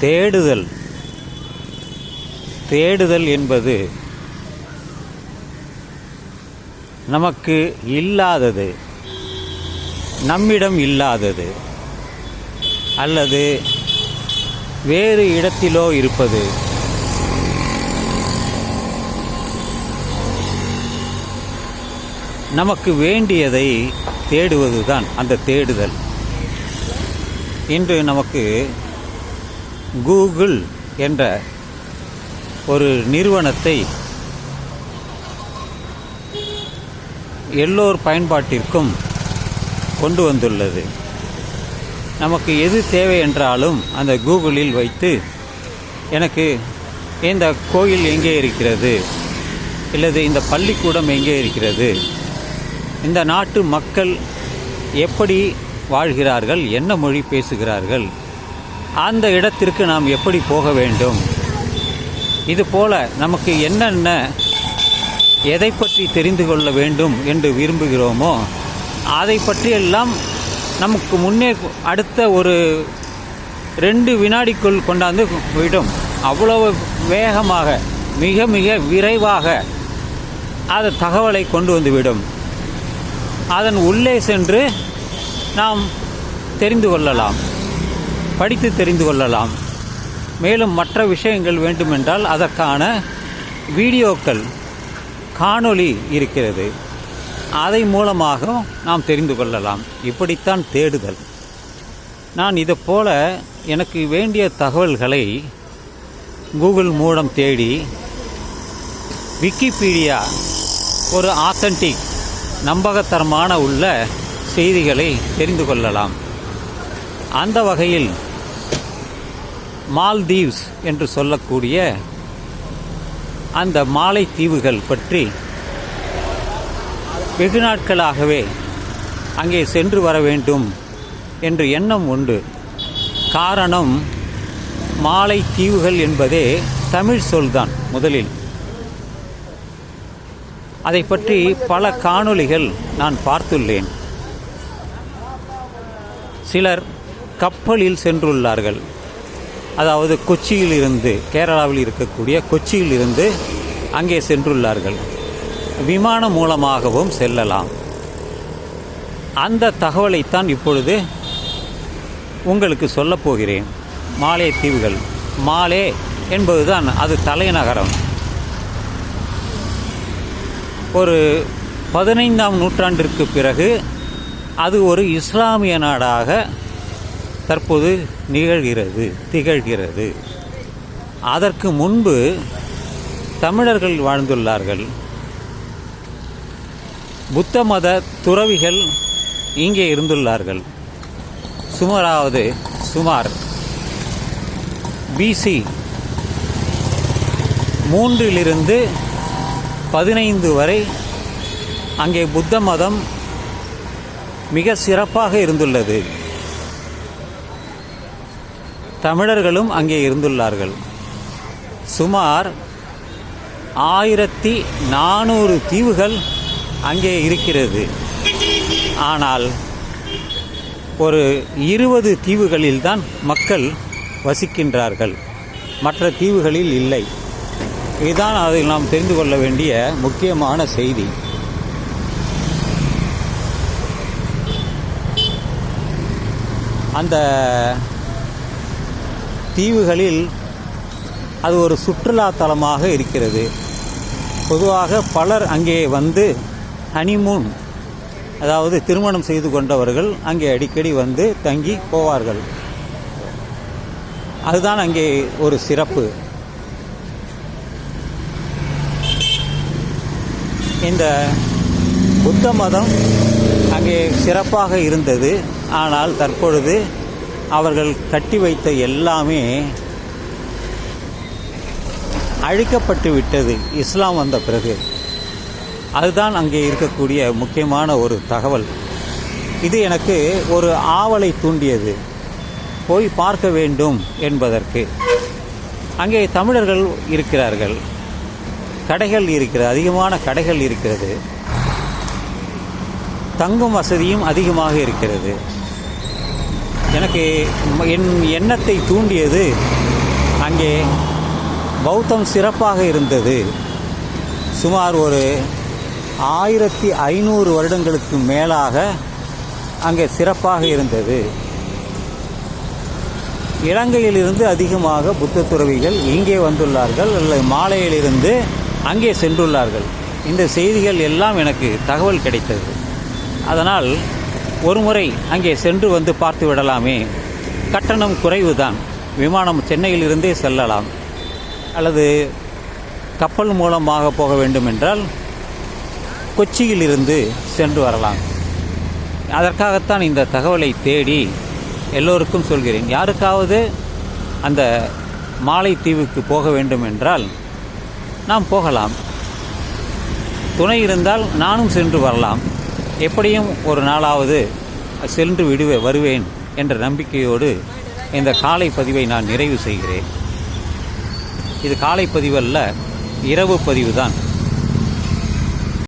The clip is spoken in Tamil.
தேடுதல். தேடுதல் என்பது நமக்கு இல்லாதது நம்மிடம் இல்லாதது அல்லது வேறு இடத்திலோ இருப்பது. நமக்கு வேண்டியதை தேடுவதுதான் அந்த தேடுதல். இன்று நமக்கு கூகுள் என்ற ஒரு நிறுவனத்தை எல்லோர் பயன்பாட்டிற்கும் கொண்டு வந்துள்ளது. நமக்கு எது தேவை என்றாலும் அந்த கூகுளில் வைத்து எனக்கு இந்த கோயில் எங்கே இருக்கிறது? இல்லது இந்த பள்ளிக்கூடம் எங்கே இருக்கிறது? இந்த நாட்டு மக்கள் எப்படி வாழ்கிறார்கள்? என்ன மொழி பேசுகிறார்கள்? அந்த இடத்திற்கு நாம் எப்படி போக வேண்டும்? இது போல நமக்கு என்னென்ன எதை பற்றி தெரிந்து கொள்ள வேண்டும் என்று விரும்புகிறோமோ அதை பற்றியெல்லாம் நமக்கு முன்னே அடுத்த ஒரு ரெண்டு வினாடிக்குள் கொண்டாந்து விடும். அவ்வளவு வேகமாக மிக மிக விரைவாக அது தகவலை கொண்டு வந்து விடும் அதன் உள்ளே சென்று நாம் தெரிந்து கொள்ளலாம். படித்து தெரிந்து கொள்ளலாம். மேலும் மற்ற விஷயங்கள் வேண்டுமென்றால் அதற்கான வீடியோக்கள் காணொளி இருக்கிறது. அதை மூலமாக நாம் தெரிந்து கொள்ளலாம். இப்படித்தான் தேடுதல். நான் இதை போல எனக்கு வேண்டிய தகவல்களை கூகுள் மூலம் தேடி விக்கிபீடியா ஒரு ஆத்தன்டிக் நம்பகத்தரமான உள்ள செய்திகளை தெரிந்து கொள்ளலாம். அந்த வகையில் மால்தீவ்ஸ் என்று சொல்லக்கூடிய அந்த மாலை தீவுகள் பற்றி வெகு நாட்களாகவே அங்கே சென்று வர வேண்டும் என்று எண்ணம் உண்டு. காரணம் மாலை தீவுகள் என்பதே தமிழ் சொல்தான் முதலில். அதை பற்றி பல காணொளிகள் நான் பார்த்துள்ளேன். சிலர் கப்பலில் சென்றுள்ளார்கள். அதாவது கொச்சியில் இருந்து கேரளாவில் இருக்கக்கூடிய கொச்சியில் இருந்து அங்கே சென்றுள்ளார்கள். விமானம் மூலமாகவும் செல்லலாம். அந்த தகவலைத்தான் இப்பொழுது உங்களுக்கு சொல்லப்போகிறேன் மாலே தீவுகள். மாலே என்பதுதான் அது தலைநகரம். ஒரு பதினைந்தாம் நூற்றாண்டிற்கு பிறகு அது ஒரு இஸ்லாமிய நாடாக தற்போது நிகழ்கிறது திகழ்கிறது. அதற்கு முன்பு தமிழர்கள் வாழ்ந்துள்ளார்கள். புத்த மத துறவிகள் இங்கே இருந்துள்ளார்கள். சுமாராவது சுமார் பிசி மூன்றிலிருந்து பதினைந்து வரை அங்கே புத்த மதம் மிக சிறப்பாக இருந்துள்ளது. தமிழர்களும் அங்கே இருந்துள்ளார்கள். சுமார் ஆயிரத்தி நானூறு தீவுகள் அங்கே இருக்கிறது. ஆனால் ஒரு இருபது தீவுகளில்தான் மக்கள் வசிக்கின்றார்கள். மற்ற தீவுகளில் இல்லை. இதுதான் அதில் நாம் தெரிந்து கொள்ள வேண்டிய முக்கியமான செய்தி. அந்த தீவுகளில் அது ஒரு சுற்றுலா தலமாக இருக்கிறது. பொதுவாக பலர் அங்கே வந்து ஹனிமூன் அதாவது திருமணம் செய்து கொண்டவர்கள் அங்கே அடிக்கடி வந்து தங்கி போவார்கள். அதுதான் அங்கே ஒரு சிறப்பு. இந்த புத்த மதம் அங்கே சிறப்பாக இருந்தது. ஆனால் தற்பொழுது அவர்கள் கட்டி வைத்த எல்லாமே அழிக்கப்பட்டு விட்டது. இஸ்லாம் வந்த பிறகு. அதுதான் அங்கே இருக்கக்கூடிய முக்கியமான ஒரு தகவல். இது எனக்கு ஒரு ஆவலை தூண்டியது. போய் பார்க்க வேண்டும் என்பதற்கு. அங்கே தமிழர்கள் இருக்கிறார்கள். கடைகள் இருக்கிறது அதிகமான கடைகள் இருக்கிறது. தங்கும் வசதியும் அதிகமாக இருக்கிறது. எனக்கு என் எண்ணத்தை தூண்டியது அங்கே பௌத்தம் சிறப்பாக இருந்தது. சுமார் ஒரு ஆயிரத்தி ஐநூறு வருடங்களுக்கு மேலாக அங்கே சிறப்பாக இருந்தது. இலங்கையிலிருந்து அதிகமாக புத்த துறவிகள் இங்கே வந்துள்ளார்கள் அல்லது மாலையிலிருந்து அங்கே சென்றுள்ளார்கள். இந்த செய்திகள் எல்லாம் எனக்கு தகவல் கிடைத்தது. அதனால் ஒரு முறை அங்கே சென்று வந்து பார்த்து விடலாமே. கட்டணம் குறைவுதான். விமானம் சென்னையிலிருந்தே செல்லலாம். அல்லது கப்பல் மூலமாக போக வேண்டும் என்றால் கொச்சியிலிருந்து சென்று வரலாம். அதற்காகத்தான் இந்த தகவலை தேடி எல்லோருக்கும் சொல்கிறேன். யாருக்காவது அந்த மாலைத்தீவுக்கு போக வேண்டும் என்றால் நாம் போகலாம். துணை இருந்தால் நானும் சென்று வரலாம். எப்படியும் ஒரு நாளாவது சென்று விடுவே வருவேன் என்ற நம்பிக்கையோடு இந்த காலை பதிவை நான் நிறைவு செய்கிறேன். இது காலை பதிவல்ல இரவு பதிவு தான்